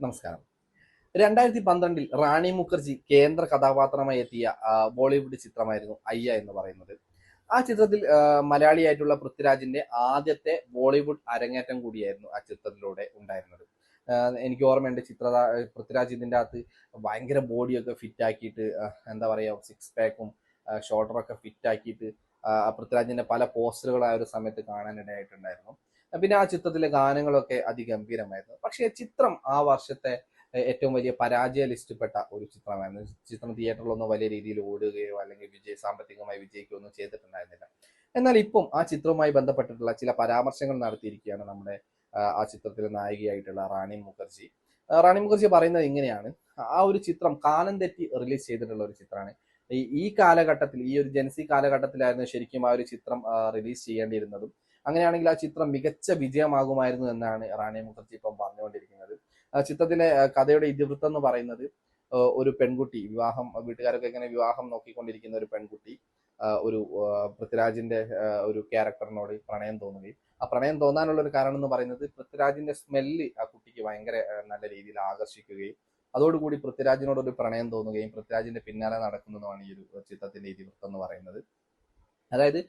നമസ്കാരം. രണ്ടായിരത്തി പന്ത്രണ്ടിൽ റാണി മുഖർജി കേന്ദ്ര കഥാപാത്രമായി എത്തിയ ബോളിവുഡ് ചിത്രമായിരുന്നു അയ്യ എന്ന് പറയുന്നത്. ആ ചിത്രത്തിൽ മലയാളിയായിട്ടുള്ള പൃഥ്വിരാജിന്റെ ആദ്യത്തെ ബോളിവുഡ് അരങ്ങേറ്റം കൂടിയായിരുന്നു ആ ചിത്രത്തിലൂടെ ഉണ്ടായിരുന്നത്. എനിക്ക് ഓർമ്മയുണ്ട് ചിത്ര പൃഥ്വിരാജ് ഇതിന്റെ അകത്ത് ഭയങ്കര ബോഡിയൊക്കെ ഫിറ്റ് ആക്കിയിട്ട് എന്താ പറയുക സിക്സ് പാക്കും ഷോൾഡറൊക്കെ ഫിറ്റ് ആക്കിയിട്ട് ആ, പൃഥ്വിരാജിന്റെ പല പോസ്റ്ററുകൾ ആ ഒരു സമയത്ത് കാണാനിടയായിട്ടുണ്ടായിരുന്നു. പിന്നെ ആ ചിത്രത്തിലെ ഗാനങ്ങളൊക്കെ അതിഗംഭീരമായിരുന്നു. പക്ഷേ ചിത്രം ആ വർഷത്തെ ഏറ്റവും വലിയ പരാജയ ലിസ്റ്റിൽപ്പെട്ട ഒരു ചിത്രമായിരുന്നു. ചിത്രം തിയേറ്ററിലൊന്നും വലിയ രീതിയിൽ ഓടുകയോ അല്ലെങ്കിൽ വിജയ സാമ്പത്തികമായി വിജയിക്കുകയോ ഒന്നും ചെയ്തിട്ടുണ്ടായിരുന്നില്ല. എന്നാൽ ഇപ്പം ആ ചിത്രവുമായി ബന്ധപ്പെട്ടിട്ടുള്ള ചില പരാമർശങ്ങൾ നടത്തിയിരിക്കുകയാണ് നമ്മുടെ ആ, ചിത്രത്തിലെ നായികയായിട്ടുള്ള റാണി മുഖർജി. റാണി മുഖർജി പറയുന്നത് ഇങ്ങനെയാണ്. ആ ഒരു ചിത്രം കാലം തെറ്റി റിലീസ് ചെയ്തിട്ടുള്ള ഒരു ചിത്രമാണ്. ഈ കാലഘട്ടത്തിൽ ഈ ഒരു ജനസി കാലഘട്ടത്തിലായിരുന്നു ശരിക്കും ആ ഒരു ചിത്രം റിലീസ് ചെയ്യേണ്ടിയിരുന്നതും. അങ്ങനെയാണെങ്കിൽ ആ ചിത്രം മികച്ച വിജയമാകുമായിരുന്നു എന്നാണ് റാണി മുഖർജി ഇപ്പം പറഞ്ഞുകൊണ്ടിരിക്കുന്നത്. ചിത്രത്തിലെ കഥയുടെ ഇതിവൃത്തം എന്ന് പറയുന്നത് ഒരു പെൺകുട്ടി വിവാഹം വീട്ടുകാരൊക്കെ ഇങ്ങനെ വിവാഹം നോക്കിക്കൊണ്ടിരിക്കുന്ന ഒരു പെൺകുട്ടി ഒരു പൃഥ്വിരാജിന്റെ ഒരു ക്യാരക്ടറിനോട് പ്രണയം തോന്നുകയും ആ പ്രണയം തോന്നാനുള്ള ഒരു കാരണം എന്ന് പറയുന്നത് പൃഥ്വിരാജിന്റെ സ്മെല്ല് ആ കുട്ടിക്ക് ഭയങ്കര നല്ല രീതിയിൽ ആകർഷിക്കുകയും അതോടുകൂടി പൃഥ്വിരാജിനോട് ഒരു പ്രണയം തോന്നുകയും പൃഥ്വിരാജിന്റെ പിന്നാലെ നടക്കുന്നതുമാണ് ഈ ഒരു ചിത്രത്തിന്റെ ഇതിവൃത്തം എന്ന് പറയുന്നത്. അതായത്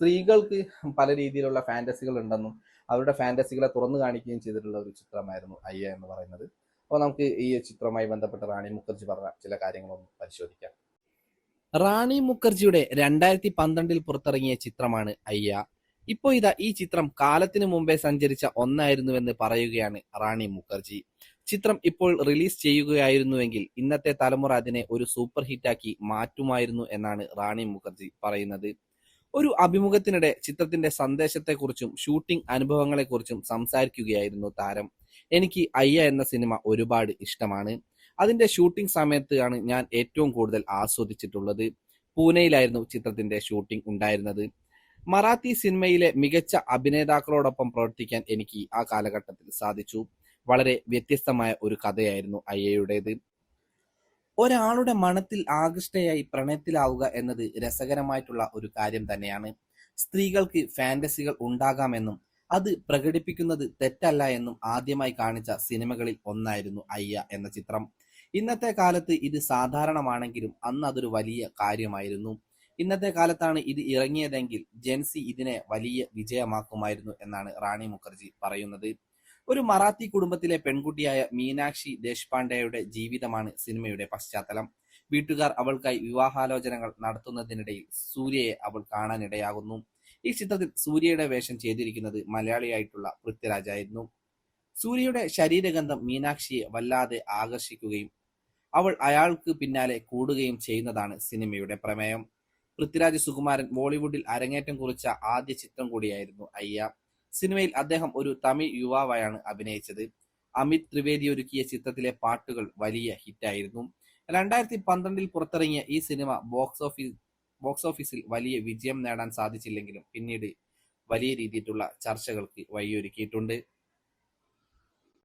സ്ത്രീകൾക്ക് പല രീതിയിലുള്ള ഫാന്റസികൾ ഉണ്ടെന്നും അവരുടെ ഫാന്റസികളെ തുറന്നു കാണിക്കുകയും ചെയ്തിട്ടുള്ള ഒരു ചിത്രമായിരുന്നു അയ്യ എന്ന് പറയുന്നത്. അപ്പോൾ നമുക്ക് ഈ ചിത്രവുമായി ബന്ധപ്പെട്ട് റാണി മുഖർജി പറഞ്ഞ ചില കാര്യങ്ങളൊന്ന് പരിശോധിക്കാം. റാണി മുഖർജിയുടെ രണ്ടായിരത്തി പന്ത്രണ്ടിൽ പുറത്തിറങ്ങിയ ചിത്രമാണ് അയ്യ. ഇപ്പോൾ ഇതാ ഈ ചിത്രം കാലത്തിനു മുമ്പേ സഞ്ചരിച്ച ഒന്നായിരുന്നുവെന്ന് പറയുകയാണ് റാണി മുഖർജി. ചിത്രം ഇപ്പോൾ റിലീസ് ചെയ്യുകയായിരുന്നുവെങ്കിൽ ഇന്നത്തെ തലമുറ അതിനെ ഒരു സൂപ്പർ ഹിറ്റാക്കി മാറ്റുമായിരുന്നു എന്നാണ് റാണി മുഖർജി പറയുന്നത്. ഒരു അഭിമുഖത്തിനിടെ ചിത്രത്തിന്റെ സന്ദേശത്തെക്കുറിച്ചും ഷൂട്ടിംഗ് അനുഭവങ്ങളെക്കുറിച്ചും സംസാരിക്കുകയായിരുന്നു താരം. എനിക്ക് അയ്യ എന്ന സിനിമ ഒരുപാട് ഇഷ്ടമാണ്. അതിന്റെ ഷൂട്ടിംഗ് സമയത്താണ് ഞാൻ ഏറ്റവും കൂടുതൽ ആസ്വദിച്ചിട്ടുള്ളത്. പൂനെയിലായിരുന്നു ചിത്രത്തിന്റെ ഷൂട്ടിംഗ് ഉണ്ടായിരുന്നത്. മറാത്തി സിനിമയിലെ മികച്ച അഭിനേതാക്കളോടൊപ്പം പ്രവർത്തിക്കാൻ എനിക്ക് ആ കാലഘട്ടത്തിൽ സാധിച്ചു. വളരെ വ്യത്യസ്തമായ ഒരു കഥയായിരുന്നു അയ്യയുടേത്. ഒരാളുടെ മണത്തിൽ ആകൃഷ്ടയായി പ്രണയത്തിലാവുക എന്നത് രസകരമായിട്ടുള്ള ഒരു കാര്യം തന്നെയാണ്. സ്ത്രീകൾക്ക് ഫാന്റസികൾ ഉണ്ടാകാമെന്നും അത് പ്രകടിപ്പിക്കുന്നത് തെറ്റല്ല എന്നും ആദ്യമായി കാണിച്ച സിനിമകളിൽ ഒന്നായിരുന്നു അയ്യ എന്ന ചിത്രം. ഇന്നത്തെ കാലത്ത് ഇത് സാധാരണമാണെങ്കിലും അന്ന് അതൊരു വലിയ കാര്യമായിരുന്നു. ഇന്നത്തെ കാലത്താണ് ഇത് ഇറങ്ങിയതെങ്കിൽ ജെൻസി ഇതിനെ വലിയ വിജയമാക്കുമായിരുന്നു എന്നാണ് റാണി മുഖർജി പറയുന്നത്. ഒരു മറാത്തി കുടുംബത്തിലെ പെൺകുട്ടിയായ മീനാക്ഷി ദേശ്പാണ്ഡെയുടെ ജീവിതമാണ് സിനിമയുടെ പശ്ചാത്തലം. വീട്ടുകാർ അവൾക്കായി വിവാഹാലോചനകൾ നടത്തുന്നതിനിടയിൽ സൂര്യയെ അവൾ കാണാനിടയാകുന്നു. ഈ ചിത്രത്തിൽ സൂര്യയുടെ വേഷം ചെയ്തിരിക്കുന്നത് മലയാളിയായിട്ടുള്ള പൃഥ്വിരാജായിരുന്നു. സൂര്യയുടെ ശരീരഗന്ധം മീനാക്ഷിയെ വല്ലാതെ ആകർഷിക്കുകയും അവൾ അയാൾക്ക് പിന്നാലെ കൂടുകയും ചെയ്യുന്നതാണ് സിനിമയുടെ പ്രമേയം. പൃഥ്വിരാജ് സുകുമാരൻ ബോളിവുഡിൽ അരങ്ങേറ്റം കുറിച്ച ആദ്യ ചിത്രം കൂടിയായിരുന്നു അയ്യ. സിനിമയിൽ അദ്ദേഹം ഒരു തമിഴ് യുവാവായാണ് അഭിനയിച്ചത്. അമിത് ത്രിവേദി ഒരുക്കിയ ചിത്രത്തിലെ പാട്ടുകൾ വലിയ ഹിറ്റായിരുന്നു. രണ്ടായിരത്തി പന്ത്രണ്ടിൽ പുറത്തിറങ്ങിയ ഈ സിനിമ ബോക്സ് ഓഫീസ് ബോക്സ് ഓഫീസിൽ വലിയ വിജയം നേടാൻ സാധിച്ചില്ലെങ്കിലും പിന്നീട് വലിയ രീതിയിലുള്ള ചർച്ചകൾക്ക് വഴിയൊരുക്കിയിട്ടുണ്ട്.